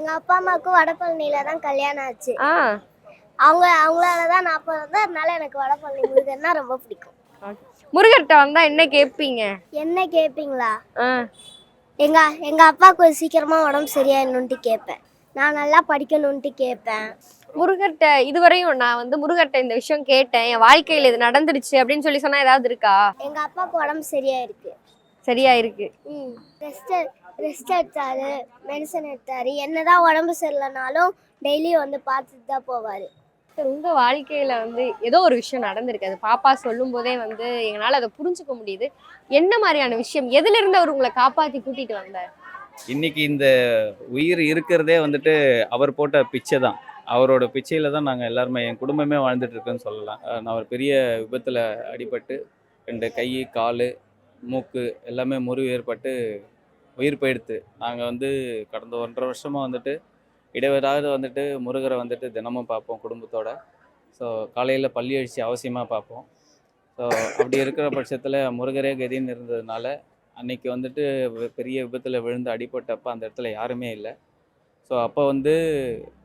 எங்க அப்பா அம்மாவுக்கு வடபழனியில தான் கல்யாணம் ஆச்சு. ஆ. அவங்க அவங்களால தான் நான் பிறந்தேன் அதனால எனக்கு வடபழனி முருகன்னா ரொம்ப பிடிக்கும். முருகர்கிட்ட வந்தா என்ன கேட்பீங்க என்ன கேட்பீங்களா ஆ. எங்க எங்க அப்பாவுக்கு சீக்கிரமா உடம்பு சரியாயிடணுன்ட்டு கேட்பேன் நான் நல்லா படிக்கணுன்ட்டு கேட்பேன் முருகர்கிட்ட இதுவரையும் நான் வந்து முருகர்கிட்ட இந்த விஷயம் கேட்டேன். என் வாழ்க்கையில இது நடந்துருச்சு அப்படின்னு சொல்லி சொன்னா ஏதாவது இருக்கா? எங்க அப்பாவுக்கு உடம்பு சரியாயிருக்கு. சரியா இருக்கு ம் ரெஸ்ட் ரெஸ்ட் எடுத்தாரு மெடிசன் எடுத்தாரு. என்னதான் உடம்பு சரியில்லைனாலும் டெய்லி வந்து பார்த்துட்டு தான் போவாரு. உங்க வாழ்க்கையில வந்து ஏதோ ஒரு விஷயம் நடந்திருக்கு. அது பாப்பா சொல்லும் போதே வந்து எங்களால அதை புரிஞ்சுக்க முடியுது. என்ன மாதிரியான விஷயம்? எதுல இருந்து அவர் உங்களை காப்பாத்தி கூட்டிட்டு வந்தார்? இன்னைக்கு இந்த உயிர் இருக்கிறதே வந்துட்டு அவர் போட்ட பிச்சை தான். அவரோட பிச்சையில் தான் நாங்கள் எல்லாருமே என் குடும்பமே வாழ்ந்துட்டு இருக்கோன்னு சொல்லலாம். நான் ஒரு பெரிய விபத்தில் அடிபட்டு ரெண்டு கை கால் மூக்கு எல்லாமே முறிவு ஏற்பட்டு உயிர் போயிடுத்து. நாங்கள் வந்து கடந்த ஒன்றரை வருஷமாக வந்துட்டு இடைவிடாது வந்துட்டு முருகரை வந்துட்டு தினமும் பார்ப்போம் குடும்பத்தோடு. ஸோ காலையில் பள்ளி அழிச்சு அவசியமாக பார்ப்போம். ஸோ அப்படி இருக்கிற பட்சத்தில் முருகரே கதின்னு இருந்ததுனால அன்னைக்கு வந்துட்டு பெரிய விபத்தில் விழுந்து அடிபட்டப்போ அந்த இடத்துல யாருமே இல்லை. ஸோ அப்போ வந்து